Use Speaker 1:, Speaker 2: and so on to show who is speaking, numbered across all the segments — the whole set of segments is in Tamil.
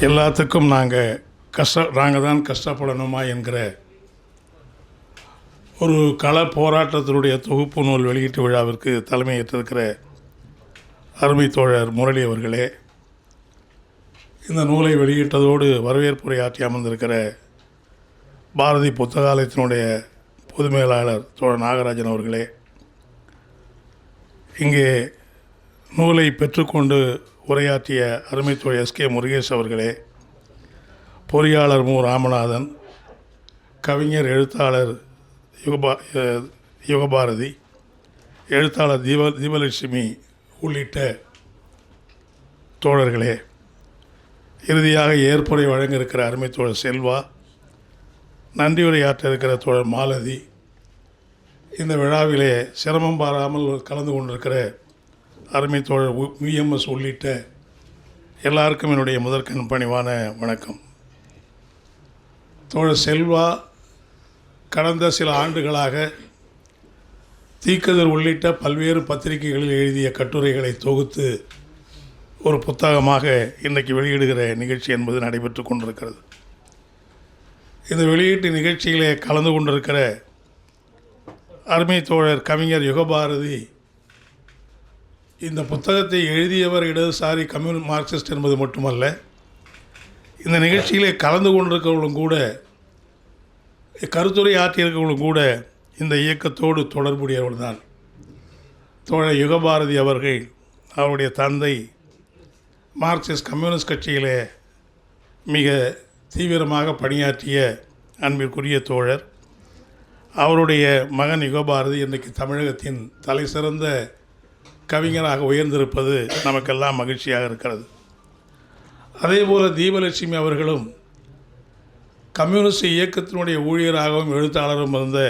Speaker 1: எல்லாத்துக்கும் நாங்கள் கஷ்ட நாங்கள் தான் கஷ்டப்படணுமா என்கிற ஒரு கள போராட்டத்தினுடைய தொகுப்பு நூல் வெளியீட்டு விழாவிற்கு தலைமையேற்றிருக்கிற அருமை தோழர் முரளி அவர்களே இந்த நூலை வெளியிட்டதோடு வரவேற்புரை ஆற்றி அமர்ந்திருக்கிற பாரதி புத்தகாலயத்தினுடைய பொது மேலாளர் தோழர் நாகராஜன் அவர்களே இங்கே நூலை பெற்றுக்கொண்டு உரையாற்றிய அருமைத்துறை எஸ் எஸ்கே முருகேஷ் அவர்களே பொறியாளர் மு. ராமநாதன் கவிஞர் எழுத்தாளர் யுகபா யுகபாரதி எழுத்தாளர் தீப தீபலட்சுமி உள்ளிட்ட தோழர்களே இறுதியாக ஏற்புரை வழங்க இருக்கிற அருமை தோழர் செல்வா நன்றியுரையாற்ற இருக்கிற தோழர் மாலதி இந்த விழாவிலே சிரமம் பாராமல் கலந்து கொண்டிருக்கிற அருமை தோழர் விஎம்எஸ் உள்ளிட்ட எல்லாருக்கும் என்னுடைய முதற்கண் பணிவான வணக்கம். தோழர் செல்வா கடந்த சில ஆண்டுகளாக தீக்கதர் உள்ளிட்ட பல்வேறு பத்திரிகைகளில் எழுதிய கட்டுரைகளை தொகுத்து ஒரு புத்தகமாக இன்றைக்கு வெளியிடுகிற நிகழ்ச்சி என்பது நடைபெற்று கொண்டிருக்கிறது. இந்த வெளியீட்டு நிகழ்ச்சியிலே கலந்து கொண்டிருக்கிற அருமை தோழர் கவிஞர் யுகபாரதி இந்த புத்தகத்தை எழுதியவர் இடதுசாரி கம்யூனி மார்க்சிஸ்ட் என்பது மட்டுமல்ல இந்த நிகழ்ச்சியிலே கலந்து கொண்டிருக்கிறவங்களும் கூட கருத்துரை ஆற்றியிருக்கிறவர்களும் கூட இந்த இயக்கத்தோடு தொடர்புடையவர்கள் தான் தோழர் யுகபாரதி அவர்கள் அவருடைய தந்தை மார்க்சிஸ்ட் கம்யூனிஸ்ட் கட்சியிலே மிக தீவிரமாக பணியாற்றிய அன்பிற்குரிய தோழர் அவருடைய மகன் யுகபாரதி இன்றைக்கு தமிழகத்தின் தலை சிறந்த கவிஞராக உயர்ந்திருப்பது நமக்கெல்லாம் மகிழ்ச்சியாக இருக்கிறது. அதேபோல் தீபலட்சுமி அவர்களும் கம்யூனிஸ்ட் இயக்கத்தினுடைய ஊழியராகவும் எழுத்தாளரும் இருந்த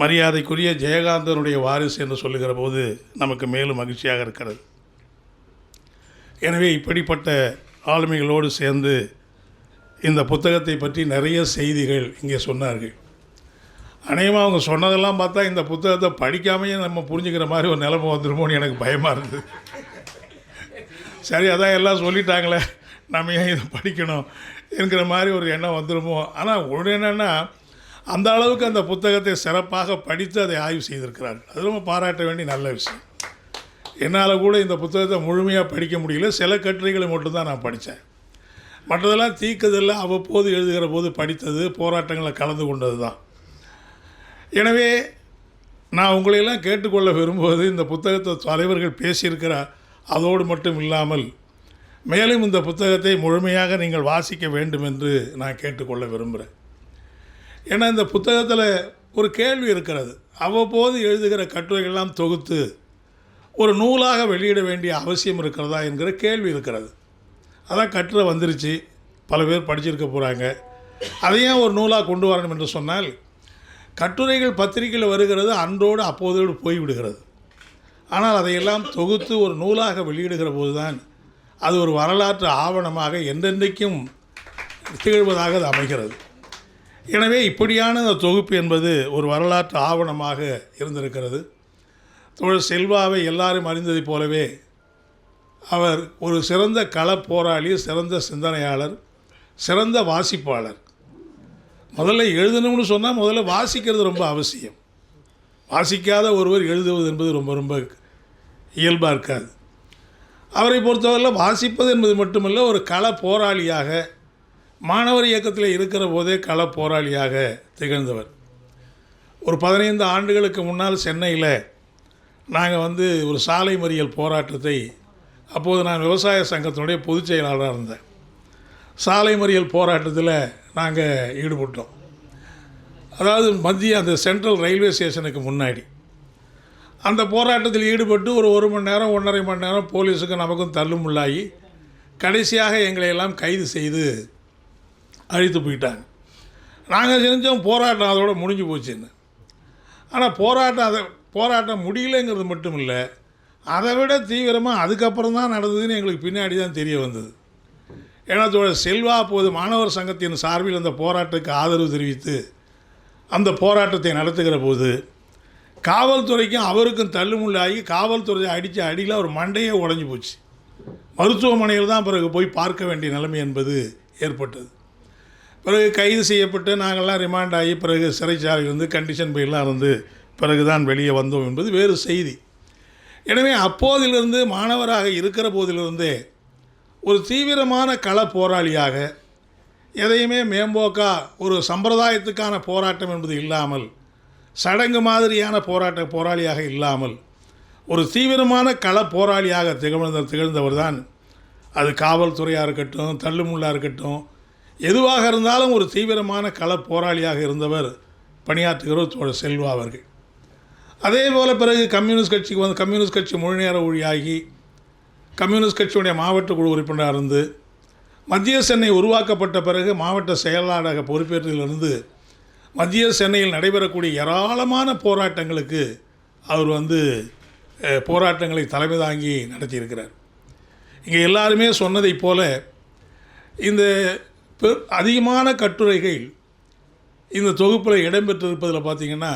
Speaker 1: மரியாதைக்குரிய ஜெயகாந்தனுடைய வாரிசு என்று சொல்லுகிற போது நமக்கு மேலும் மகிழ்ச்சியாக இருக்கிறது. எனவே இப்படிப்பட்ட ஆளுமைகளோடு சேர்ந்து இந்த புத்தகத்தை பற்றி நிறைய செய்திகள் இங்கே சொன்னார்கள். அநேகமாக அவங்க சொன்னதெல்லாம் பார்த்தா இந்த புத்தகத்தை படிக்காமையே நம்ம புரிஞ்சுக்கிற மாதிரி ஒரு நிலைமை வந்துருமோன்னு எனக்கு பயமாக இருந்தது. சரி அதான் எல்லாம் சொல்லிட்டாங்களே. நம்ம ஏன் இதை படிக்கணும் என்கிற மாதிரி ஒரு எண்ணம் வந்துருமோ? ஆனால் ஒன்று என்னென்னா அந்த அளவுக்கு அந்த புத்தகத்தை சிறப்பாக படித்து அதை ஆய்வு செய்திருக்கிறார்கள். அது ரொம்ப பாராட்ட வேண்டிய நல்ல விஷயம். என்னால் கூட இந்த புத்தகத்தை முழுமையாக படிக்க முடியல. சில கட்டுரைகளை மட்டும்தான் நான் படித்தேன். மற்றதெல்லாம் தீக்கதெல்லாம் அவ்வப்போது எழுதுகிற போது படித்தது போராட்டங்களில் கலந்து கொண்டது தான் எனவே நான் உங்களையெல்லாம் கேட்டுக்கொள்ள விரும்புவது இந்த புத்தகத்தை தலைவர்கள் பேசியிருக்கிறார் அதோடு மட்டும் இல்லாமல் மேலும் இந்த புத்தகத்தை முழுமையாக நீங்கள் வாசிக்க வேண்டும் என்று நான் கேட்டுக்கொள்ள விரும்புகிறேன். ஏன்னா இந்த புத்தகத்தில் ஒரு கேள்வி இருக்கிறது. அவ்வப்போது எழுதுகிற கட்டுரைகள்லாம் தொகுத்து ஒரு நூலாக வெளியிட வேண்டிய அவசியம் இருக்கிறதா என்கிற கேள்வி இருக்கிறது. அதான் கட்டுரை வந்துருச்சு. பல பேர் படிச்சிருக்க போகிறாங்க அதையும் ஒரு நூலாக கொண்டு வரணும் என்று சொன்னால் கட்டுரைகள் பத்திரிகையில் வருகிறது அன்றோடு அப்போதோடு போய்விடுகிறது. ஆனால் அதையெல்லாம் தொகுத்து ஒரு நூலாக வெளியிடுகிற போதுதான் அது ஒரு வரலாற்று ஆவணமாக என்றென்றைக்கும் திகழ்வதாக அது அமைகிறது. எனவே இப்படியான அந்த தொகுப்பு என்பது ஒரு வரலாற்று ஆவணமாக இருந்திருக்கிறது. தோழர் செல்வாவை எல்லாரும் அறிந்ததைப் போலவே அவர் ஒரு சிறந்த கள போராளி சிறந்த சிந்தனையாளர் சிறந்த வாசிப்பாளர். முதல்ல எழுதணும்னு சொன்னால் முதல்ல வாசிக்கிறது ரொம்ப அவசியம். வாசிக்காத ஒருவர் எழுதுவது என்பது ரொம்ப ரொம்ப இயல்பாக இருக்காது. அவரை பொறுத்தவரையில் வாசிப்பது என்பது மட்டுமல்ல ஒரு கள போராளியாக மாணவர் இயக்கத்தில் இருக்கிற போதே கள போராளியாக திகழ்ந்தவர். ஒரு பதினைந்து ஆண்டுகளுக்கு முன்னால் சென்னையில் நாங்கள் வந்து ஒரு சாலை மறியல் போராட்டத்தை அப்போது நான் விவசாய சங்கத்தினுடைய பொதுச் செயலாளராக இருந்தேன். சாலை மறியல் போராட்டத்தில் நாங்கள் ஈடுபட்டோம். அதாவது மத்திய அந்த சென்ட்ரல் ரயில்வே ஸ்டேஷனுக்கு முன்னாடி. அந்த போராட்டத்தில் ஈடுபட்டு ஒரு ஒரு மணி நேரம் ஒன்றரை மணி நேரம் போலீஸுக்கும் நமக்கும் தள்ளுமுள்ளாகி கடைசியாக எங்களை எல்லாம் கைது செய்து அழித்து போயிட்டாங்க. நாங்கள் செஞ்சோம் போராட்டம் அதோட முடிஞ்சு போச்சுன்னு ஆனால் போராட்டம் அதை போராட்டம் முடியலைங்கிறது மட்டும் இல்லை அதை விட தீவிரமாக அதுக்கப்புறம் தான் நடந்ததுன்னு எங்களுக்கு பின்னாடி தான் தெரிய வந்தது. ஏன்னா தோழர் செல்வா அப்போது மாணவர் சங்கத்தின் சார்பில் அந்த போராட்டத்துக்கு ஆதரவு தெரிவித்து அந்த போராட்டத்தை நடத்துகிற போது காவல்துறைக்கும் அவருக்கும் தள்ளுமுள்ளாகி காவல்துறையை அடித்த அடியில் அவர் மண்டையே உடஞ்சி போச்சு. மருத்துவமனையில் தான் பிறகு போய் பார்க்க வேண்டிய நிலைமை என்பது ஏற்பட்டது. பிறகு கைது செய்யப்பட்டு நாங்கள்லாம் ரிமாண்ட் ஆகி பிறகு சிறைச்சாலையில் இருந்து கண்டிஷன் பெயிலாம் இருந்து பிறகு தான் வெளியே வந்தோம் என்பது வேறு செய்தி. எனவே அப்போதிலிருந்து மாணவராக இருக்கிற போதிலிருந்தே ஒரு தீவிரமான கள போராளியாக எதையுமே மேம்போக்கா ஒரு சம்பிரதாயத்துக்கான போராட்டம் என்பது இல்லாமல் சடங்கு மாதிரியான போராட்ட போராளியாக இல்லாமல் ஒரு தீவிரமான கள போராளியாக திகழ்ந்த திகழ்ந்தவர் தான் அது காவல்துறையாக இருக்கட்டும் தள்ளுமுள்ளாக இருக்கட்டும் எதுவாக இருந்தாலும் ஒரு தீவிரமான கள போராளியாக இருந்தவர் பணியாற்றுகிறவர் தோழர் செல்வா அவர்கள். அதே போல் பிறகு கம்யூனிஸ்ட் கட்சிக்கு வந்து கம்யூனிஸ்ட் கட்சி முழுநேர ஊழியாகி கம்யூனிஸ்ட் கட்சியுடைய மாவட்ட குழு உறுப்பினராக இருந்து மத்திய சென்னை உருவாக்கப்பட்ட பிறகு மாவட்ட செயலாளராக பொறுப்பேற்றிலிருந்து மத்திய சென்னையில் நடைபெறக்கூடிய ஏராளமான போராட்டங்களுக்கு அவர் வந்து போராட்டங்களை தலைமை தாங்கி நடத்தியிருக்கிறார். இங்கே எல்லாருமே சொன்னதைப் போல இந்த அதிகமான கட்டுரைகள் இந்த தொகுப்பில் இடம்பெற்றிருப்பதில் பார்த்தீங்கன்னா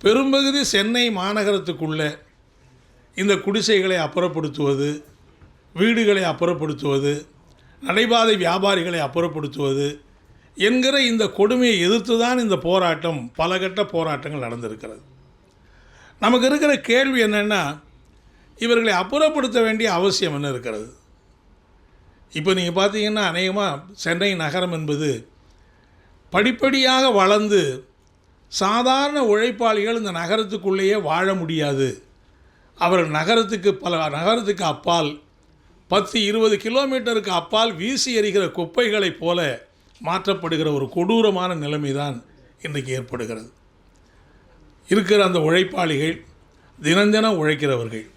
Speaker 1: பெரும்பகுதி சென்னை மாநகரத்துக்குள்ளே இந்த குடிசைகளை அப்புறப்படுத்துவது வீடுகளை அப்புறப்படுத்துவது நடைபாதை வியாபாரிகளை அப்புறப்படுத்துவது என்கிற இந்த கொடுமையை எதிர்த்து தான் இந்த போராட்டம் பல கட்ட போராட்டங்கள் நடந்திருக்கிறது. நமக்கு இருக்கிற கேள்வி என்னென்னா இவர்களை அப்புறப்படுத்த வேண்டிய அவசியம் என்ன இருக்கிறது? இப்போ நீங்கள் பார்த்தீங்கன்னா அநேகமாக சென்னை நகரம் என்பது படிப்படியாக வளர்ந்து சாதாரண உழைப்பாளிகள் இந்த நகரத்துக்குள்ளேயே வாழ முடியாது. அவர்கள் நகரத்துக்கு பல நகரத்துக்கு அப்பால் பத்து இருபது கிலோமீட்டருக்கு அப்பால் வீசி எறிகிற குப்பைகளைப் போல மாற்றப்படுகிற ஒரு கொடூரமான நிலைமை தான் இன்றைக்கு ஏற்படுகிறது. இருக்கிற அந்த உழைப்பாளிகள் தினந்தினம் உழைக்கிறவர்கள்.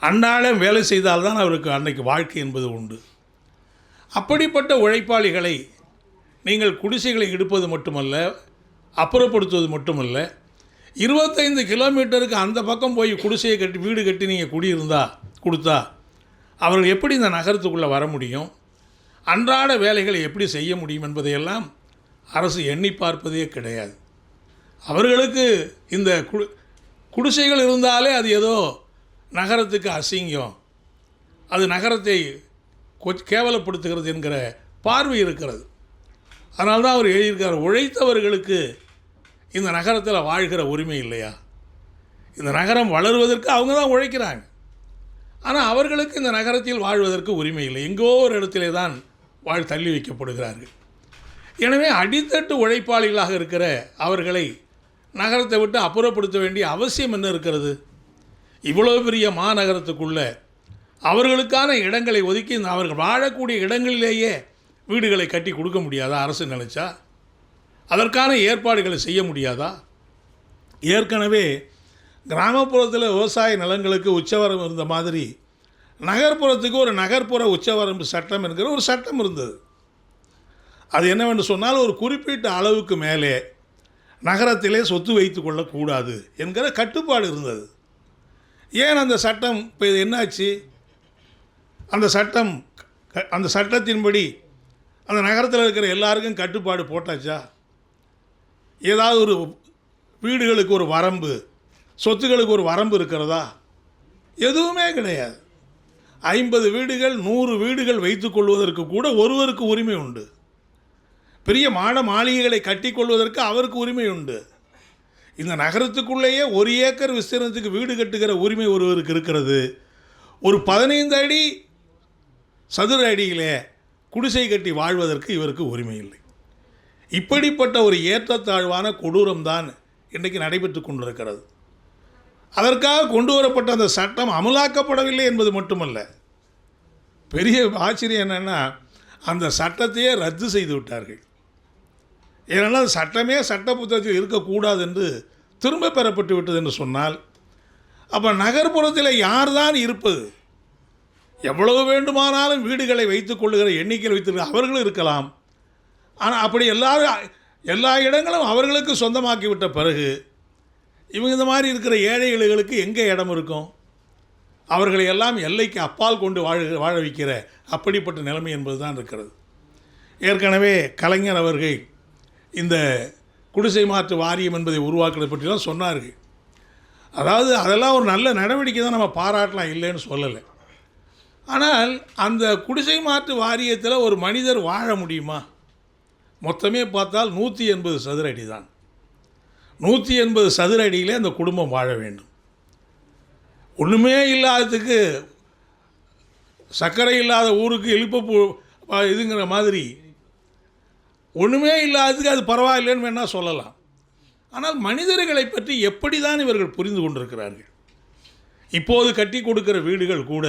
Speaker 1: அன்றாடம் வேலை செய்தால்தான் அவருக்கு அன்றைக்கு வாழ்க்கை என்பது உண்டு. அப்படிப்பட்ட உழைப்பாளிகளை நீங்கள் குடிசைகளை இடுப்பது மட்டுமல்ல அப்புறப்படுத்துவது மட்டுமல்ல இருபத்தைந்து கிலோமீட்டருக்கு அந்த பக்கம் போய் குடிசையை கட்டி வீடு கட்டி நீங்கள் குடியிருந்தா கொடுத்தா அவர்கள் எப்படி இந்த நகரத்துக்குள்ளே வர முடியும்? அன்றாட வேலைகளை எப்படி செய்ய முடியும் என்பதையெல்லாம் அரசு எண்ணி பார்ப்பதே கிடையாது. அவர்களுக்கு இந்த குடு குடிசைகள் இருந்தாலே அது ஏதோ நகரத்துக்கு அசிங்கம். அது நகரத்தை கொ- கேவலப்படுத்துகிறது என்கிற பார்வை இருக்கிறது. அதனால்தான் அவர் எழுதியிருக்கார் உழைத்தவர்களுக்கு இந்த நகரத்தில் வாழ்கிற உரிமை இல்லையா? இந்த நகரம் வளருவதற்கு அவங்க தான் உழைக்கிறாங்க. ஆனால் அவர்களுக்கு இந்த நகரத்தில் வாழ்வதற்கு உரிமை இல்லை. எங்கோ ஒரு இடத்திலே தான் வாழ் தள்ளி வைக்கப்படுகிறார்கள். எனவே அடித்தட்டு உழைப்பாளிகளாக இருக்கிற அவர்களை நகரத்தை விட்டு அப்புறப்படுத்த வேண்டிய அவசியம் என்ன இருக்கிறது? இவ்வளோ பெரிய மாநகரத்துக்குள்ளே அவர்களுக்கான இடங்களை ஒதுக்கி இந்த அவர்கள் வாழக்கூடிய இடங்களிலேயே வீடுகளை கட்டி கொடுக்க முடியாதா? அரசு நினைச்சா? அதற்கான ஏற்பாடுகளை செய்ய முடியாதா? ஏற்கனவே கிராமப்புறத்தில் விவசாய நிலங்களுக்கு உச்சவரம் இருந்த மாதிரி நகர்ப்புறத்துக்கு ஒரு நகர்ப்புற உச்சவரம்பு சட்டம் என்கிற ஒரு சட்டம் இருந்தது. அது என்னவென்று சொன்னால் ஒரு குறிப்பிட்ட அளவுக்கு மேலே நகரத்திலே சொத்து வைத்து கொள்ளக்கூடாது என்கிற கட்டுப்பாடு இருந்தது. ஏன் அந்த சட்டம் இப்போ இது என்னாச்சு? அந்த சட்டம் க- அந்த சட்டத்தின்படி அந்த நகரத்தில் இருக்கிற எல்லாருக்கும் கட்டுப்பாடு போட்டாச்சா? ஏதாவது ஒரு வீடுகளுக்கு ஒரு வரம்பு சொத்துக்களுக்கு ஒரு வரம்பு இருக்கிறதா? எதுவுமே கிடையாது. ஐம்பது வீடுகள் நூறு வீடுகள் வைத்துக்கொள்வதற்கு கூட ஒருவருக்கு உரிமை உண்டு. பெரிய மாட மாளிகைகளை கட்டிக்கொள்வதற்கு அவருக்கு உரிமை உண்டு. இந்த நகரத்துக்குள்ளேயே ஒரு ஏக்கர் விஸ்தீரணத்துக்கு வீடு கட்டுகிற உரிமை ஒருவருக்கு இருக்கிறது. ஒரு பதினைந்து அடி சதுர அடியிலே குடிசை கட்டி வாழ்வதற்கு இவருக்கு உரிமை இல்லை. இப்படிப்பட்ட ஒரு ஏற்றத்தாழ்வான கொடூரம்தான் இன்றைக்கு நடைபெற்று கொண்டிருக்கிறது. அதற்காக கொண்டு வரப்பட்ட அந்த சட்டம் அமலாக்கப்படவில்லை என்பது மட்டுமல்ல. பெரிய ஆச்சரியம் என்னென்னா அந்த சட்டத்தையே ரத்து செய்து விட்டார்கள். ஏனென்றால் சட்டமே சட்ட புத்தகத்தில் இருக்கக்கூடாது என்று திரும்ப பெறப்பட்டு விட்டது என்று சொன்னால் அப்போ நகர்ப்புறத்தில் யார் தான் இருப்பது? எவ்வளவு வேண்டுமானாலும் வீடுகளை வைத்துக் கொள்ளுகிற எண்ணிக்கையில் வைத்திருக்க அவர்களும் இருக்கலாம். ஆனால் அப்படி எல்லாரும் எல்லா இடங்களும் அவர்களுக்கு சொந்தமாக்கி விட்ட பிறகு இவங்க இந்த மாதிரி இருக்கிற ஏழை எளிகளுக்கு எங்கே இடம் இருக்கும்? அவர்களை எல்லாம் எல்லைக்கு அப்பால் கொண்டு வாழ வாழ வைக்கிற அப்படிப்பட்ட நிலைமை என்பது தான் இருக்கிறது. ஏற்கனவே கலைஞர் அவர்கள் இந்த குடிசை மாற்று வாரியம் என்பதை உருவாக்குறது பற்றிலாம் சொன்னார்கள். அதாவது அதெல்லாம் ஒரு நல்ல நடவடிக்கை தான் நம்ம பாராட்டலாம் இல்லைன்னு சொல்லலை. ஆனால் அந்த குடிசை மாற்று வாரியத்தில் ஒரு மனிதர் வாழ முடியுமா? மொத்தமே பார்த்தால் நூற்றி எண்பது சதுர அடி தான் நூற்றி எண்பது சதுர அடியிலே அந்த குடும்பம் வாழ வேண்டும். ஒன்றுமே இல்லாததுக்கு சர்க்கரை இல்லாத ஊருக்கு இழுப்பு இதுங்கிற மாதிரி. ஒன்றுமே இல்லாததுக்கு அது பரவாயில்லைன்னு வேணால் சொல்லலாம். ஆனால் மனிதர்களை பற்றி எப்படி தான் இவர்கள் புரிந்து கொண்டிருக்கிறார்கள்? இப்போது கட்டி கொடுக்கிற வீடுகள் கூட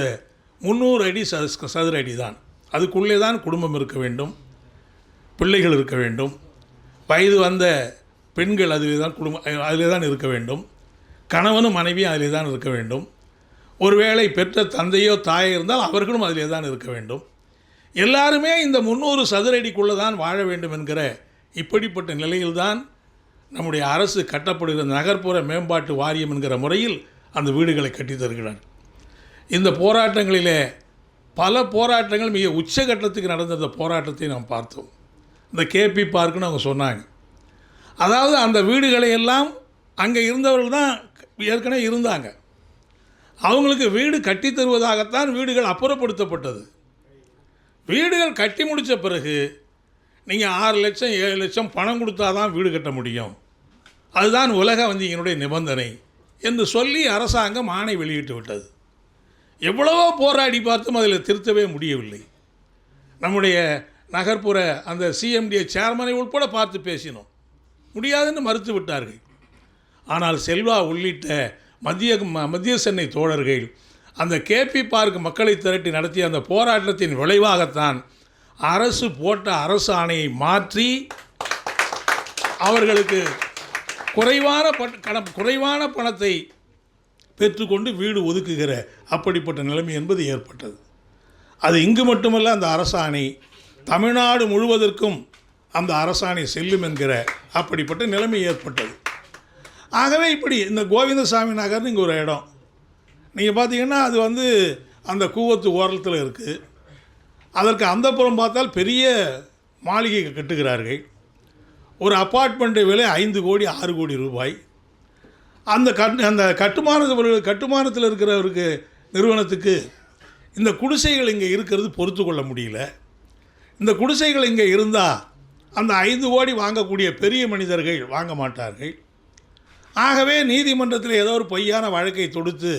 Speaker 1: முந்நூறு அடி ச சதுர அடி தான் அதுக்குள்ளே தான் குடும்பம் இருக்க வேண்டும். பிள்ளைகள் இருக்க வேண்டும். வயது வந்த பெண்கள் அதிலே தான் குடும்பம் அதிலே தான் இருக்க வேண்டும். கணவனும் மனைவியும் அதிலே தான் இருக்க வேண்டும். ஒருவேளை பெற்ற தந்தையோ தாயோ இருந்தால் அவர்களும் அதிலே தான் இருக்க வேண்டும். எல்லாருமே இந்த முந்நூறு சதுரடிக்குள்ளே தான் வாழ வேண்டும் என்கிற இப்படிப்பட்ட நிலையில்தான் நம்முடைய அரசு கட்டப்படுகிற நகர்ப்புற மேம்பாட்டு வாரியம் என்கிற முறையில் அந்த வீடுகளை கட்டி தருகிறார். இந்த போராட்டங்களிலே பல போராட்டங்கள் மிக உச்சகட்டத்துக்கு நடந்த போராட்டத்தை நாம் பார்த்தோம். இந்த கேபி பார்க்குன்னு அவங்க சொன்னாங்க. அதாவது அந்த வீடுகளை எல்லாம் அங்கே இருந்தவர்கள் தான் ஏற்கனவே இருந்தாங்க. அவங்களுக்கு வீடு கட்டித் தருவதாகத்தான் வீடுகள் அப்புறப்படுத்தப்பட்டது. வீடுகள் கட்டி முடித்த பிறகு நீங்கள் ஆறு லட்சம் ஏழு லட்சம் பணம் கொடுத்தா தான் வீடு கட்ட முடியும். அதுதான் உலக வங்கியினுடைய நிபந்தனை என்று சொல்லி அரசாங்கம் ஆணை வெளியிட்டு விட்டது. எவ்வளவோ போராடி பார்த்தும் அதில் திருத்தவே முடியவில்லை. நம்முடைய நகர்ப்புற அந்த சிஎம்டிஏ சேர்மனை உட்பட பார்த்து பேசினோம். முடியாதுன்னு மறுத்து விட்டார்கள். ஆனால் செல்வா உள்ளிட்ட மத்திய ம- மத்திய சென்னை தோழர்கள் அந்த கேபி பார்க் மக்களை திரட்டி நடத்திய அந்த போராட்டத்தின் விளைவாகத்தான் அரசு போட்ட அரசு ஆணையை மாற்றி அவர்களுக்கு குறைவான பண- கண- குறைவான பணத்தை பெற்றுக்கொண்டு வீடு ஒதுக்குகிற அப்படிப்பட்ட நிலைமை என்பது ஏற்பட்டது. அது இங்கு மட்டுமல்ல அந்த அரசாணை தமிழ்நாடு முழுவதற்கும் அந்த அரசாணை செல்லும் என்கிற அப்படிப்பட்ட நிலைமை ஏற்பட்டது. ஆகவே இப்படி இந்த கோவிந்தசாமி நகர்னு இங்கே ஒரு இடம். நீங்கள் பார்த்தீங்கன்னா அது வந்து அந்த கூவத்து ஓரத்தில் இருக்குது அதற்கு அந்தப்புறம் பார்த்தால் பெரிய மாளிகை கட்டுகிறார்கள். ஒரு அப்பார்ட்மெண்ட்டு விலை ஐந்து கோடி ஆறு கோடி ரூபாய். அந்த கட் அந்த கட்டுமானத்தில் கட்டுமானத்தில் இருக்கிறவருக்கு நிறுவனத்துக்கு இந்த குடிசைகள் இங்கே இருக்கிறது பொறுத்து கொள்ள முடியல. இந்த குடிசைகள் இங்கே இருந்தால் அந்த ஐந்து கோடி வாங்கக்கூடிய பெரிய மனிதர்கள் வாங்க மாட்டார்கள். ஆகவே நீதிமன்றத்தில் ஏதோ ஒரு பொய்யான வழக்கை தொடுத்து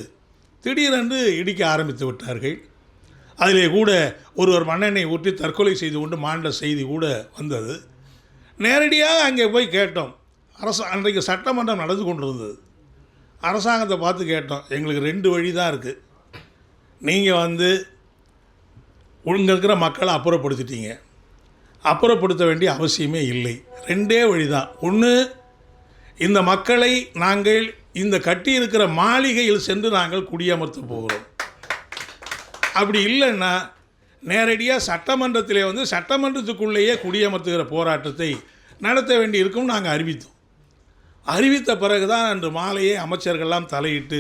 Speaker 1: திடீரென்று இடிக்க ஆரம்பித்து விட்டார்கள். அதிலே கூட ஒருவர் மண்ணெண்ணெய் ஊற்றி தற்கொலை செய்து கொண்டு மாண்ட செய்தி கூட வந்தது. நேரடியாக அங்கே போய் கேட்டோம். அரசு அன்றைக்கு சட்டமன்றம் நடந்து கொண்டிருந்தது. அரசாங்கத்தை பார்த்து கேட்டோம். எங்களுக்கு ரெண்டு வழி தான் இருக்குது நீங்கள் வந்து இங்கே இருக்கிற மக்களை அப்புறப்படுத்திட்டீங்க. அப்புறப்படுத்த வேண்டிய அவசியமே இல்லை. ரெண்டே வழி தான் ஒன்று இந்த மக்களை நாங்கள் இந்த கட்டி இருக்கிற மாளிகையில் சென்று நாங்கள் குடியமர்த்த போகிறோம். அப்படி இல்லைன்னா நேரடியாக சட்டமன்றத்திலே வந்து சட்டமன்றத்துக்குள்ளேயே குடியமர்த்துகிற போராட்டத்தை நடத்த வேண்டியிருக்கும் நாங்கள் அறிவித்தோம். அறிவித்த பிறகு தான் அன்று மாலையே அமைச்சர்கள்லாம் தலையிட்டு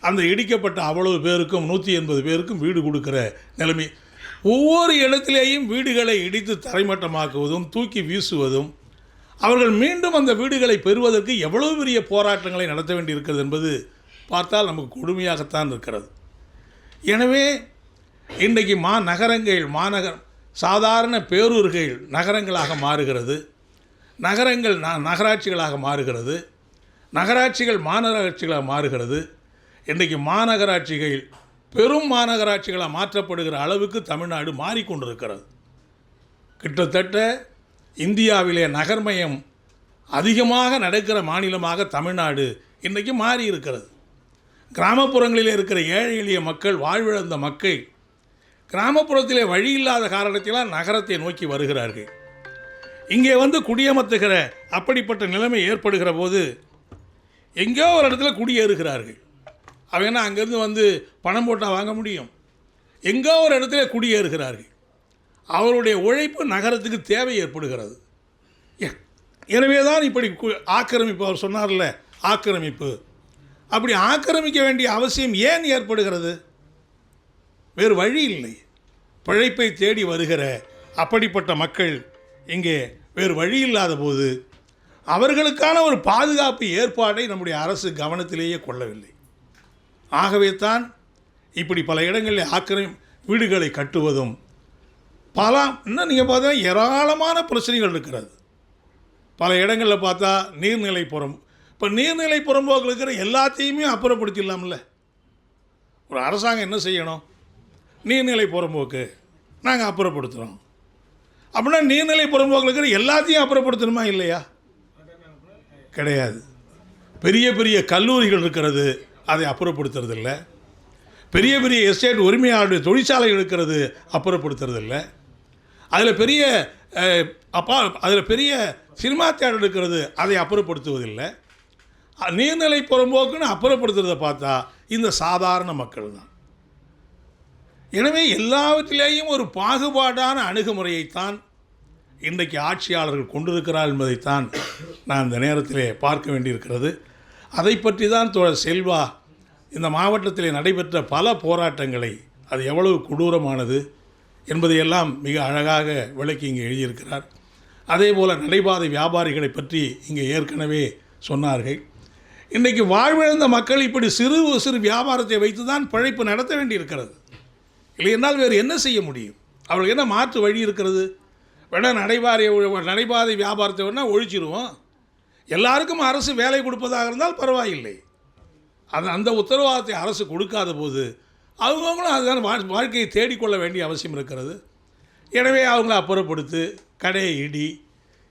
Speaker 1: அந்த இடிக்கப்பட்ட அவ்வளவு பேருக்கும் நூற்றி எண்பது பேருக்கும் வீடு கொடுக்குற நிலைமை ஒவ்வொரு இடத்திலேயும் வீடுகளை இடித்து தரைமட்டமாக்குவதும் தூக்கி வீசுவதும் அவர்கள் மீண்டும் அந்த வீடுகளை பெறுவதற்கு எவ்வளவு பெரிய போராட்டங்களை நடத்த வேண்டியிருக்கிறது என்பது பார்த்தால் நமக்கு கொடுமையாகத்தான் இருக்கிறது. எனவே இன்றைக்கு மா நகரங்கள் மாநகர் சாதாரண பேரூர்கள் நகரங்களாக மாறுகிறது. நகரங்கள் ந நகராட்சிகளாக மாறுகிறது. நகராட்சிகள் மாநகராட்சிகளாக மாறுகிறது. இன்றைக்கு மாநகராட்சிகள் பெரும் மாநகராட்சிகளாக மாற்றப்படுகிற அளவுக்கு தமிழ்நாடு மாறிக்கொண்டிருக்கிறது. கிட்டத்தட்ட இந்தியாவிலே நகர்மயம் அதிகமாக நடக்கிற மாநிலமாக தமிழ்நாடு இன்றைக்கு மாறி இருக்கிறது கிராமப்புறங்களில் இருக்கிற ஏழை எளிய மக்கள் வாழ்விழந்த மக்கள் கிராமப்புறத்திலே வழி இல்லாத காரணத்தினால் நகரத்தை நோக்கி வருகிறார்கள். இங்கே வந்து குடியமர்த்துகிற அப்படிப்பட்ட நிலைமை ஏற்படுகிற போது எங்கேயோ ஒரு இடத்துல குடியேறுகிறார்கள். அவங்க அங்கேருந்து வந்து பணம் போட்டால் வாங்க முடியும். எங்கோ ஒரு இடத்துல குடியேறுகிறார்கள். அவருடைய உழைப்பு நகரத்துக்கு தேவை ஏற்படுகிறது. எனவே தான் இப்படி கு- ஆக்கிரமிப்பு அவர் சொன்னார்ல ஆக்கிரமிப்பு. அப்படி ஆக்கிரமிக்க வேண்டிய அவசியம் ஏன் ஏற்படுகிறது? வேறு வழி இல்லை. பிழைப்பை தேடி வருகிற அப்படிப்பட்ட மக்கள் இங்கே வேறு வழி இல்லாத போது அவர்களுக்கான ஒரு பாதுகாப்பு ஏற்பாடை நம்முடைய அரசு கவனத்திலேயே கொள்ளவில்லை. ஆகவே தான் இப்படி பல இடங்களில் ஆக்கிரமி வீடுகளை கட்டுவதும் பல இன்னும் நீங்கள் பார்த்தா ஏராளமான பிரச்சனைகள் இருக்கிறது. பல இடங்களில் பார்த்தா நீர்நிலை புறம் இப்போ நீர்நிலை புறம்போக்கில் இருக்கிற எல்லாத்தையுமே அப்புறப்படுத்திடலாம்ல. ஒரு அரசாங்கம் என்ன செய்யணும்? நீர்நிலை புறம்போக்கு நாங்கள் அப்புறப்படுத்துகிறோம் அப்படின்னா நீர்நிலை புறம்போக்கில் இருக்கிற எல்லாத்தையும் அப்புறப்படுத்தணுமா இல்லையா? கிடையாது. பெரிய பெரிய கல்லூரிகள் இருக்கிறது. அதை அப்புறப்படுத்துறது இல்லை பெரிய பெரிய எஸ்டேட் உரிமையாளருடைய தொழிற்சாலை இருக்கிறது அப்புறப்படுத்துறது இல்லை அதில் பெரிய அப்பா அதில் பெரிய சினிமா தேட்டர் இருக்கிறது அதை அப்புறப்படுத்துவதில்லை. நீர்நிலை புறம்போக்குன்னு அப்புறப்படுத்துறத பார்த்தா இந்த சாதாரண மக்கள் தான். எனவே எல்லாவற்றிலேயும் ஒரு பாகுபாடான அணுகுமுறையைத்தான் இன்றைக்கு ஆட்சியாளர்கள் கொண்டிருக்கிறார் என்பதைத்தான் நான் இந்த நேரத்திலே பார்க்க வேண்டியிருக்கிறது. அதை பற்றி தான் தோழர் செல்வா இந்த மாவட்டத்தில் நடைபெற்ற பல போராட்டங்களை அது எவ்வளவு கொடூரமானது என்பதையெல்லாம் மிக அழகாக விளக்கி இங்கே எழுதியிருக்கிறார். அதே போல் நடைபாதை வியாபாரிகளை பற்றி இங்கே ஏற்கனவே சொன்னார்கள். இன்றைக்கு வாழ்விழந்த மக்கள் இப்படி சிறு சிறு வியாபாரத்தை வைத்து தான் பிழைப்பு நடத்த வேண்டியிருக்கிறது. இல்லையென்றால் வேறு என்ன செய்ய முடியும்? அவர்களுக்கு என்ன மாற்று வழி இருக்கிறது? வேணால் நடைபாதை நடைபாதை வியாபாரத்தை வேணால் ஒழிச்சிருவோம். எல்லாருக்கும் அரசு வேலை கொடுப்பதாக இருந்தால் பரவாயில்லை. அது அந்த உத்தரவாதத்தை அரசு கொடுக்காத போது அவங்கவுங்களும் அதுதான் வா- வாழ்க்கையை தேடிக்கொள்ள வேண்டிய அவசியம் இருக்கிறது. எனவே அவங்கள அப்புறப்படுத்து கடையை இடி.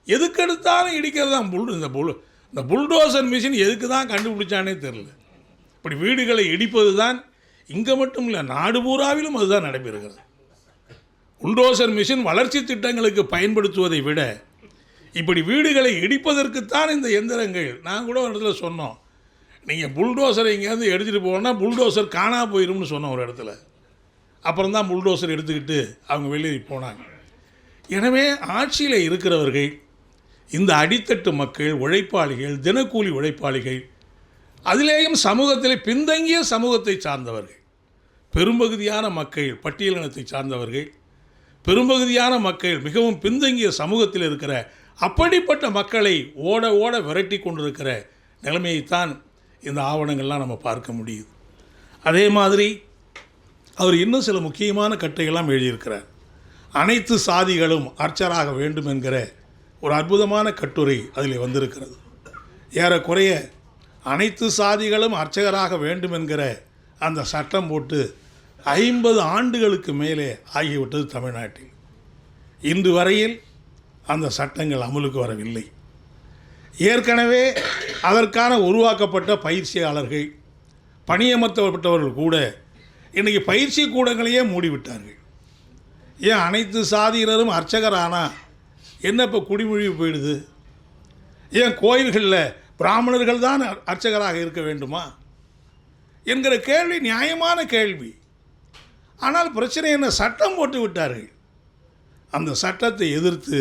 Speaker 1: எதுக்கெடுத்தாலும் இடிக்கிறது தான் புல் இந்த புல் இந்த புல்டோசர் மிஷின் எதுக்கு தான் கண்டுபிடிச்சானே தெரில இப்படி வீடுகளை இடிப்பது தான் இங்கே மட்டும் இல்லை நாடு பூராவிலும் அதுதான் நடைபெறுகிறது. புல்டோசர் மிஷின் வளர்ச்சி திட்டங்களுக்கு பயன்படுத்துவதை விட இப்படி வீடுகளை இடிப்பதற்குத்தான் இந்த எந்திரங்கள் நான் கூட ஒரு இடத்துல சொன்னோம். நீங்கள் புல்டோசரை இங்கேருந்து எடுத்துகிட்டு போனால் புல்டோசர் காணா போயிரும்னு சொன்னோம் ஒரு இடத்துல. அப்புறம் தான் புல்டோசர் எடுத்துக்கிட்டு அவங்க வெளியே போனாங்க. எனவே ஆட்சியில் இருக்கிறவர்கள் இந்த அடித்தட்டு மக்கள் உழைப்பாளிகள் தினக்கூலி உழைப்பாளிகள் அதிலேயும் சமூகத்தில் பின்தங்கிய சமூகத்தை சார்ந்தவர்கள் பெரும்பகுதியான மக்கள் பட்டியலினத்தை சார்ந்தவர்கள் பெரும்பகுதியான மக்கள் மிகவும் பின்தங்கிய சமூகத்தில் இருக்கிற அப்படிப்பட்ட மக்களை ஓட ஓட விரட்டி கொண்டிருக்கிற நிலைமையைத்தான் இந்த ஆவணங்கள்லாம் நம்ம பார்க்க முடியுது. அதே மாதிரி அவர் இன்னும் சில முக்கியமான கட்டைகள்லாம் எழுதியிருக்கிறார். அனைத்து சாதிகளும் அர்ச்சராக வேண்டும் என்கிற ஒரு அற்புதமான கட்டுரை அதில் வந்திருக்கிறது. ஏறக்குறைய அனைத்து சாதிகளும் அர்ச்சகராக வேண்டும் என்கிற அந்த சட்டம் போட்டு ஐம்பது ஆண்டுகளுக்கு மேலே ஆகிவிட்டது தமிழ்நாட்டில். இன்று வரையில் அந்த சட்டங்கள் அமலுக்கு வரவில்லை. ஏற்கனவே அதற்கான உருவாக்கப்பட்ட பயிற்சியாளர்கள் பணியமர்த்தப்பட்டவர்கள் கூட இன்றைக்கி பயிற்சி கூடங்களையே மூடிவிட்டார்கள். ஏன் அனைத்து சாதியினரும் அர்ச்சகர் ஆனால் என்ன இப்போ குடிமொழி போயிடுது? ஏன் கோயில்களில் பிராமணர்கள் தான் அர்ச்சகராக இருக்க வேண்டுமா? என்கிற கேள்வி நியாயமான கேள்வி. ஆனால் பிரச்சனை என்ன? சட்டம் போட்டு விட்டார்கள். அந்த சட்டத்தை எதிர்த்து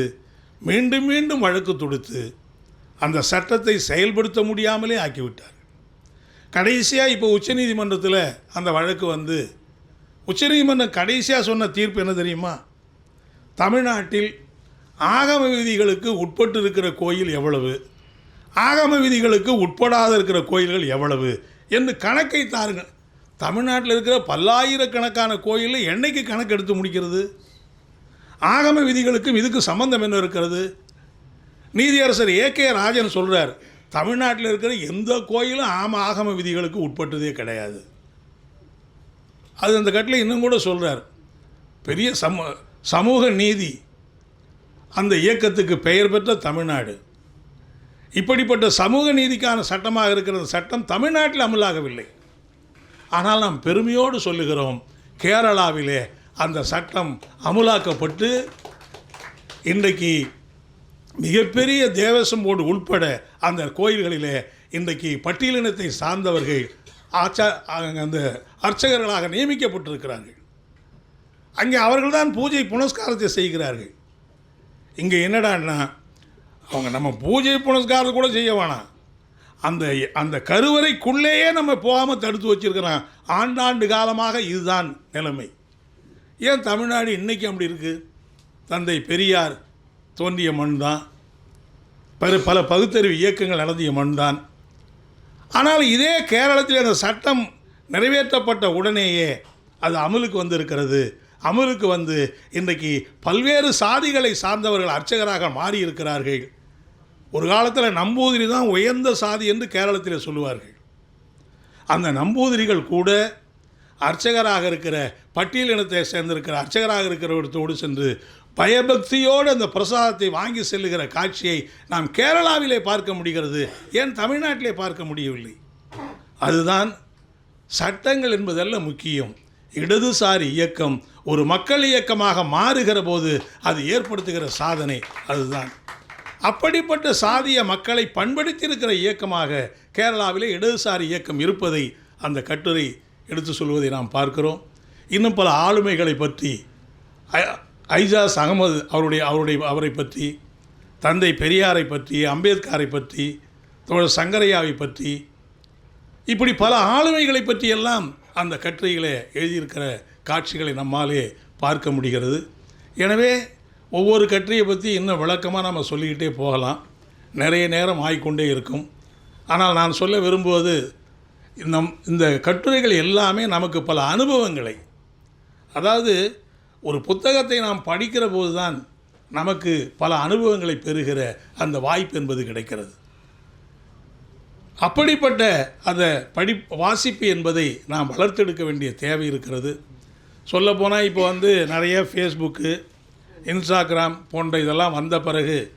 Speaker 1: மீண்டும் மீண்டும் வழக்கு தொடுத்து அந்த சட்டத்தை செயல்படுத்த முடியாமலே ஆக்கிவிட்டார். கடைசியாக இப்போ உச்சநீதிமன்றத்தில் அந்த வழக்கு வந்து உச்சநீதிமன்றம் கடைசியாக சொன்ன தீர்ப்பு என்ன தெரியுமா? தமிழ்நாட்டில் ஆகம விதிகளுக்கு உட்பட்டு இருக்கிற கோயில் எவ்வளவு? ஆகம விதிகளுக்கு உட்படாத இருக்கிற கோயில்கள் எவ்வளவு? என்று கணக்கை தாருங்கள். தமிழ்நாட்டில் இருக்கிற பல்லாயிரக்கணக்கான கோயிலில் என்னைக்கு கணக்கு எடுத்து முடிக்கிறது? ஆகம விதிகளுக்கும் இதுக்கு சம்பந்தம் என்ன இருக்கிறது? நீதியரசர் ஏ கே ராஜன் சொல்கிறார் தமிழ்நாட்டில் இருக்கிற எந்த கோயிலும் ஆம ஆகம விதிகளுக்கு உட்பட்டதே கிடையாது. அது அந்த கட்டில் இன்னும் கூட சொல்கிறார் பெரிய சமூ சமூக நீதி அந்த இயக்கத்துக்கு பெயர் பெற்ற தமிழ்நாடு. இப்படிப்பட்ட சமூக நீதிக்கான சட்டமாக இருக்கிற சட்டம் தமிழ்நாட்டில் அமலாகவில்லை. ஆனால் நாம் பெருமையோடு சொல்லுகிறோம் கேரளாவிலே அந்த சட்டம் அமுலாக்கப்பட்டு இன்றைக்கு மிகப்பெரிய தேவசம் போர்டு உட்பட அந்த கோயில்களிலே இன்றைக்கு பட்டியலினத்தை சார்ந்தவர்கள் ஆச்சா அந்த அர்ச்சகர்களாக நியமிக்கப்பட்டிருக்கிறார்கள். அங்கே அவர்கள்தான் பூஜை புனஸ்காரத்தை செய்கிறார்கள். இங்கே என்னடான்னா அவங்க நம்ம பூஜை புனஸ்காரம் கூட செய்ய வேணாம். அந்த அந்த கருவறைக்குள்ளேயே நம்ம போகாமல் தடுத்து வச்சிருக்கிறோம் ஆண்டாண்டு காலமாக இதுதான் நிலைமை. ஏன் தமிழ்நாடு இன்றைக்கி அப்படி இருக்குது தந்தை பெரியார் தோன்றிய மண் தான் பல பல பகுத்தறிவு இயக்கங்கள் நடந்திய மண் தான் ஆனால் இதே கேரளத்தில் அந்த சட்டம் நிறைவேற்றப்பட்ட உடனேயே அது அமலுக்கு வந்திருக்கிறது. அமலுக்கு வந்து இன்றைக்கு பல்வேறு சாதிகளை சார்ந்தவர்கள் அர்ச்சகராக மாறி இருக்கிறார்கள் ஒரு காலத்தில் நம்பூதிரி தான் உயர்ந்த சாதி என்று கேரளத்தில் சொல்லுவார்கள். அந்த நம்பூதிரிகள் கூட அர்ச்சகராக இருக்கிற பட்டியல் இனத்தை சேர்ந்திருக்கிற அர்ச்சகராக இருக்கிறவர்களோடு சென்று பயபக்தியோடு அந்த பிரசாதத்தை வாங்கி செல்லுகிற காட்சியை நாம் கேரளாவிலே பார்க்க முடிகிறது ஏன் தமிழ்நாட்டிலே பார்க்க முடியவில்லை? அதுதான் சட்டங்கள் என்பதல்ல முக்கியம். இடதுசாரி இயக்கம் ஒரு மக்கள் இயக்கமாக மாறுகிற போது அது ஏற்படுத்துகிற சாதனை. அதுதான். அப்படிப்பட்ட சாதிய மக்களை பண்படுத்தியிருக்கிற இயக்கமாக கேரளாவிலே இடதுசாரி இயக்கம் இருப்பதை அந்த கட்டுரை எடுத்து சொல்வதை நாம் பார்க்கிறோம். இன்னும் பல ஆளுமைகளை பற்றி ஐஜாஸ் அகமது அவருடைய அவருடைய அவரை பற்றி தந்தை பெரியாரை பற்றி அம்பேத்கரை பற்றி தோழர் சங்கரையாவை பற்றி இப்படி பல ஆளுமைகளை பற்றியெல்லாம் அந்த கட்டுரைகளை எழுதியிருக்கிற காட்சிகளை நம்மாலே பார்க்க முடிகிறது. எனவே ஒவ்வொரு கட்டுரையை பற்றி இன்னும் விளக்கமாக நம்ம சொல்லிக்கிட்டே போகலாம். நிறைய நேரம் ஆய்கொண்டே இருக்கும். ஆனால் நான் சொல்ல விரும்புவது நம் இந்த கட்டுரைகள் எல்லாமே நமக்கு பல அனுபவங்களை. அதாவது ஒரு புத்தகத்தை நாம் படிக்கிற போது தான் நமக்கு பல அனுபவங்களை பெறுகிற அந்த வாய்ப்பு என்பது கிடைக்கிறது. அப்படிப்பட்ட அந்த படி வாசிப்பு என்பதை நாம் வளர்த்தெடுக்க வேண்டிய தேவை இருக்கிறது. சொல்லப்போனால் இப்போ வந்து நிறைய ஃபேஸ்புக்கு இன்ஸ்டாகிராம் போன்ற இதெல்லாம் வந்த பிறகு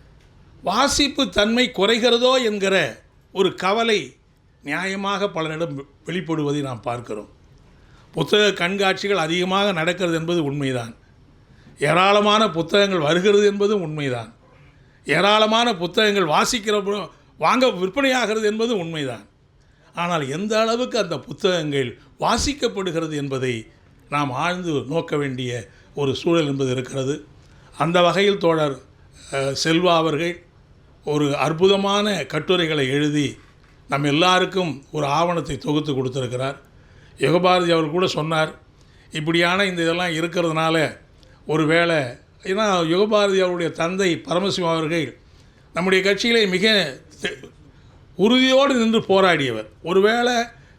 Speaker 1: வாசிப்பு தன்மை குறைகிறதோ என்கிற ஒரு கவலை நியாயமாக பலரிடம் வெளிப்படுவதை நாம் பார்க்கிறோம். புத்தக கண்காட்சிகள் அதிகமாக நடக்கிறது என்பது உண்மைதான். ஏராளமான புத்தகங்கள் வருகிறது என்பதும் உண்மைதான். ஏராளமான புத்தகங்கள் வாசிக்கிற வாங்க விற்பனையாகிறது என்பது உண்மைதான். ஆனால் எந்த அளவுக்கு அந்த புத்தகங்கள் வாசிக்கப்படுகிறது என்பதை நாம் ஆழ்ந்து நோக்க வேண்டிய ஒரு சூழல் என்பது இருக்கிறது. அந்த வகையில் தோழர் செல்வா அவர்கள் ஒரு அற்புதமான கட்டுரைகளை எழுதி நம்ம எல்லாருக்கும் ஒரு ஆவணத்தை தொகுத்து கொடுத்துருக்கிறார். யுகபாரதி அவர் கூட சொன்னார் இப்படியான இந்த இதெல்லாம் இருக்கிறதுனால ஒரு வேளை ஏன்னா யுகபாரதி அவருடைய தந்தை பரமசிவம் அவர்கள் நம்முடைய கட்சியிலே மிக தெ- உறுதியோடு நின்று போராடியவர். ஒருவேளை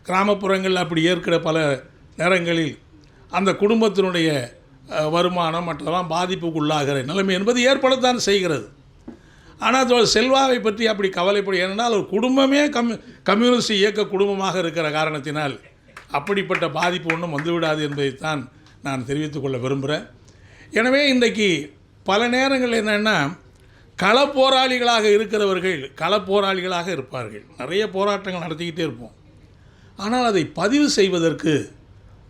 Speaker 1: கிராமப்புறங்களில் அப்படி ஏற்கிற பல நேரங்களில் அந்த குடும்பத்தினுடைய வருமானம் மற்றெல்லாம் பாதிப்புக்குள்ளாகிற நிலைமை என்பது ஏற்படத்தான் செய்கிறது. ஆனால் செல்வாவை பற்றி அப்படி கவலைப்படு ஏனென்றால் ஒரு குடும்பமே கம்யூ கம்யூனிஸ்ட் இயக்க குடும்பமாக இருக்கிற காரணத்தினால் அப்படிப்பட்ட பாதிப்பு ஒன்றும் வந்துவிடாது என்பதைத்தான் நான் தெரிவித்துக் கொள்ள விரும்புகிறேன் எனவே இன்றைக்கு பல நேரங்கள் என்னென்னா களப்போராளிகளாக இருக்கிறவர்கள் களப் போராளிகளாக இருப்பார்கள். நிறைய போராட்டங்கள் நடத்திக்கிட்டே இருப்போம். ஆனால் அதை பதிவு செய்வதற்கு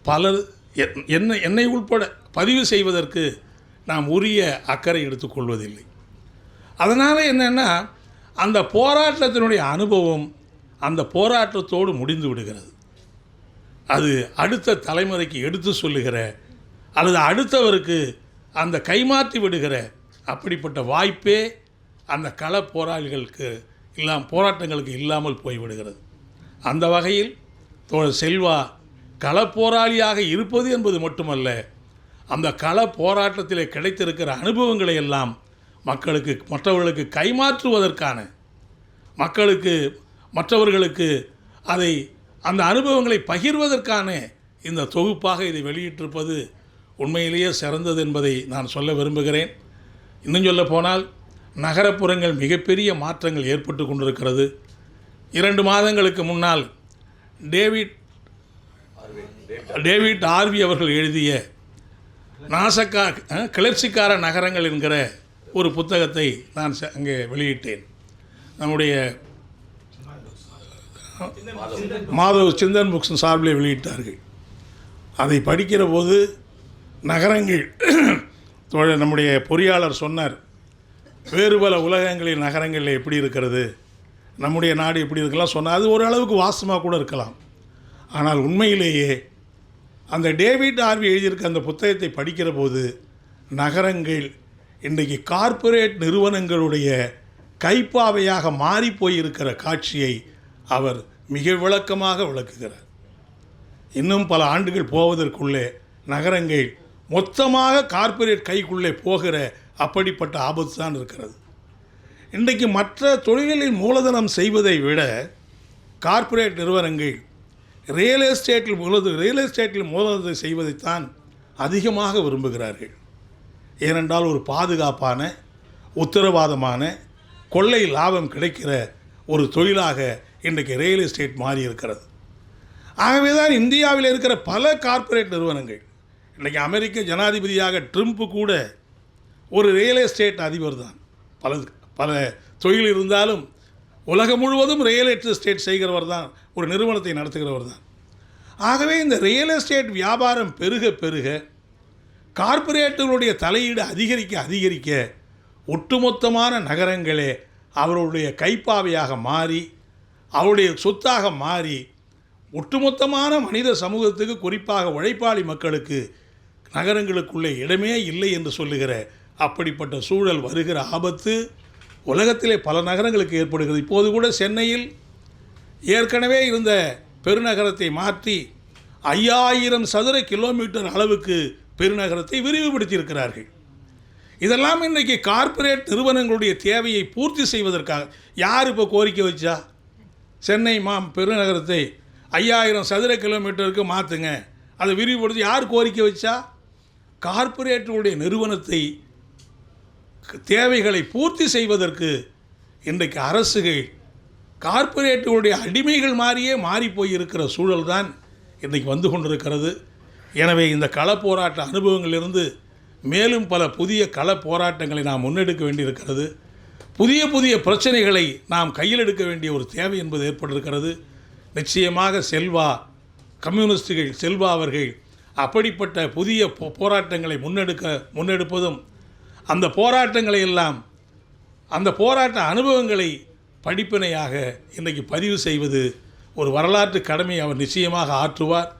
Speaker 1: பலர் என்- என்னை என்னை உள்பட பதிவு செய்வதற்கு நாம் உரிய அக்கறை எடுத்துக்கொள்வதில்லை அதனால் என்னென்னா அந்த போராட்டத்தினுடைய அனுபவம் அந்த போராட்டத்தோடு முடிந்து விடுகிறது. அது அடுத்த தலைமுறைக்கு எடுத்து சொல்லுகிற அல்லது அடுத்தவருக்கு அந்த கைமாற்றி விடுகிற அப்படிப்பட்ட வாய்ப்பே அந்த கள போராளிகளுக்கு இல்லாம் போராட்டங்களுக்கு இல்லாமல் போய்விடுகிறது. அந்த வகையில் தோழர் செல்வா கள போராளியாக இருப்பது என்பது மட்டுமல்ல அந்த கள போராட்டத்திலே கிடைத்திருக்கிற அனுபவங்களை எல்லாம் மக்களுக்கு மற்றவர்களுக்கு கைமாற்றுவதற்கான மக்களுக்கு மற்றவர்களுக்கு அதை அந்த அனுபவங்களை பகிர்வதற்கான இந்த தொகுப்பாக இதை வெளியிட்டிருப்பது உண்மையிலேயே சிறந்தது என்பதை நான் சொல்ல விரும்புகிறேன். இன்னும் சொல்ல போனால் நகரப்புறங்கள் மிகப்பெரிய மாற்றங்கள் ஏற்பட்டு கொண்டிருக்கிறது. இரண்டு மாதங்களுக்கு முன்னால் டேவிட் டேவிட் ஆர்வி அவர்கள் எழுதிய நாசக்கா கிளர்ச்சிக்கார நகரங்கள் என்கிற ஒரு புத்தகத்தை நான் அங்கே வெளியிட்டேன். நம்முடைய மாதவ் சிந்தன் புக்ஸ் சார்பிலே வெளியிட்டார்கள். அதை படிக்கிற போது நகரங்கள் நம்முடைய பொறியாளர் சொன்னார் வேறு பல உலகங்களில் நகரங்களில் எப்படி இருக்கிறது? நம்முடைய நாடு எப்படி இருக்கலாம்? சொன்னார். அது ஓரளவுக்கு வாசமாக கூட இருக்கலாம். ஆனால் உண்மையிலேயே அந்த டேவிட் ஆர்வி எழுதியிருக்க அந்த புத்தகத்தை படிக்கிற போது நகரங்கள் இன்றைக்கு கார்ப்பரேட் நிறுவனங்களுடைய கைப்பாவையாக மாறி போயிருக்கிற காட்சியை அவர் மிக விளக்கமாக விளக்குகிறார். இன்னும் பல ஆண்டுகள் போவதற்குள்ளே நகரங்கள் மொத்தமாக கார்ப்பரேட் கைக்குள்ளே போகிற அப்படிப்பட்ட ஆபத்து தான் இருக்கிறது. இன்றைக்கு மற்ற தொழில்களில் மூலதனம் செய்வதை விட கார்ப்பரேட் நிறுவனங்கள் ரியல் எஸ்டேட்டில் மூலது ரியல் எஸ்டேட்டில் மூலதனத்தை செய்வதைத்தான் அதிகமாக விரும்புகிறார்கள். ஏனென்றால் ஒரு பாதுகாப்பான உத்தரவாதமான கொள்ளை லாபம் கிடைக்கிற ஒரு தொழிலாக இன்றைக்கு ரியல் எஸ்டேட் மாறி இருக்கிறது ஆகவே தான் இந்தியாவில் இருக்கிற பல கார்ப்பரேட் நிறுவனங்கள் இன்றைக்கி அமெரிக்க ஜனாதிபதியாக ட்ரம்ப் கூட ஒரு ரியல் எஸ்டேட் அதிபர் தான். பல பல தொழில் இருந்தாலும் உலகம் முழுவதும் ரியல் எஸ்டேட் செய்கிறவர் தான் ஒரு நிறுவனத்தை நடத்துகிறவர் தான். ஆகவே இந்த ரியல் எஸ்டேட் வியாபாரம் பெருக பெருக கார்ப்பரேட்டுகளுடைய தலையீடு அதிகரிக்க அதிகரிக்க ஒட்டுமொத்தமான நகரங்களே அவருடைய கைப்பாவையாக மாறி அவருடைய சொத்தாக மாறி ஒட்டுமொத்தமான மனித சமூகத்துக்கு குறிப்பாக உழைப்பாளி மக்களுக்கு நகரங்களுக்குள்ளே இடமே இல்லை என்று சொல்லுகிற அப்படிப்பட்ட சூழல் வருகிற ஆபத்து உலகத்திலே பல நகரங்களுக்கு ஏற்படுகிறது. இப்போது கூட சென்னையில் ஏற்கனவே இருந்த பெருநகரத்தை மாற்றி ஐயாயிரம் சதுர கிலோமீட்டர் அளவுக்கு பெருநகரத்தை விரிவுபடுத்தியிருக்கிறார்கள். இதெல்லாம் இன்றைக்கி கார்ப்பரேட் நிறுவனங்களுடைய தேவையை பூர்த்தி செய்வதற்காக யார் இப்போ கோரிக்கை வச்சா? சென்னை மா பெருநகரத்தை ஐயாயிரம் சதுர கிலோமீட்டருக்கு மாற்றுங்க அதை விரிவுபடுத்தி யார் கோரிக்கை வச்சா? கார்ப்பரேட்டுடைய நிறுவனத்தை தேவைகளை பூர்த்தி செய்வதற்கு இன்றைக்கு அரசுகள் கார்ப்பரேட்டுடைய அடிமைகள் மாறியே மாறி போயிருக்கிற சூழல் தான் இன்றைக்கு வந்து கொண்டிருக்கிறது. எனவே இந்த கள போராட்ட அனுபவங்களிலிருந்து மேலும் பல புதிய கள போராட்டங்களை நாம் முன்னெடுக்க வேண்டியிருக்கிறது. புதிய புதிய பிரச்சனைகளை நாம் கையில் எடுக்க வேண்டிய ஒரு தேவை என்பது ஏற்பட்டிருக்கிறது. நிச்சயமாக செல்வா கம்யூனிஸ்டுகள் செல்வா அவர்கள் அப்படிப்பட்ட புதிய போ- போராட்டங்களை முன்னெடுக்க முன்னெடுப்பதும் அந்த போராட்டங்களை எல்லாம் அந்த போராட்ட அனுபவங்களை படிப்பினையாக இன்றைக்கு பதிவு செய்வது ஒரு வரலாற்று கடமை அவர் நிச்சயமாக ஆற்றுவார்.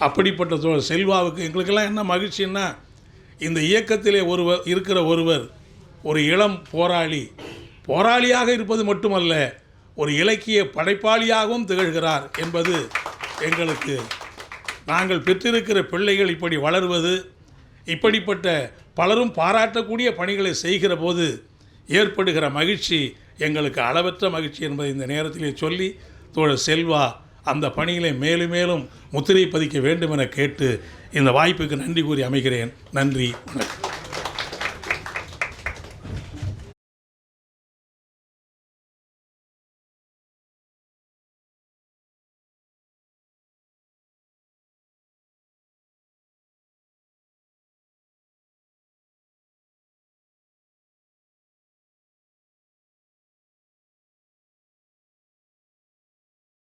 Speaker 1: அப்படிப்பட்ட தோழர் செல்வாவுக்கு எங்களுக்கெல்லாம் என்ன மகிழ்ச்சின்னா இந்த இயக்கத்திலே ஒருவர் இருக்கிற ஒருவர் ஒரு இளம் போராளி போராளியாக இருப்பது மட்டுமல்ல ஒரு இலக்கிய படைப்பாளியாகவும் திகழ்கிறார் என்பது எங்களுக்கு நாங்கள் பெற்றிருக்கிற பிள்ளைகள் இப்படி வளர்வது இப்படிப்பட்ட பலரும் பாராட்டக்கூடிய பணிகளை செய்கிற போது ஏற்படுகிற மகிழ்ச்சி எங்களுக்கு அளவற்ற மகிழ்ச்சி என்பதை இந்த நேரத்திலே சொல்லி தோழர் செல்வா அந்த பணியிலே மேலும் மேலும் முத்திரை பதிக்க வேண்டும் என கேட்டு இந்த வாய்ப்புக்கு நன்றி கூறி அமைகிறேன். நன்றி வணக்கம்.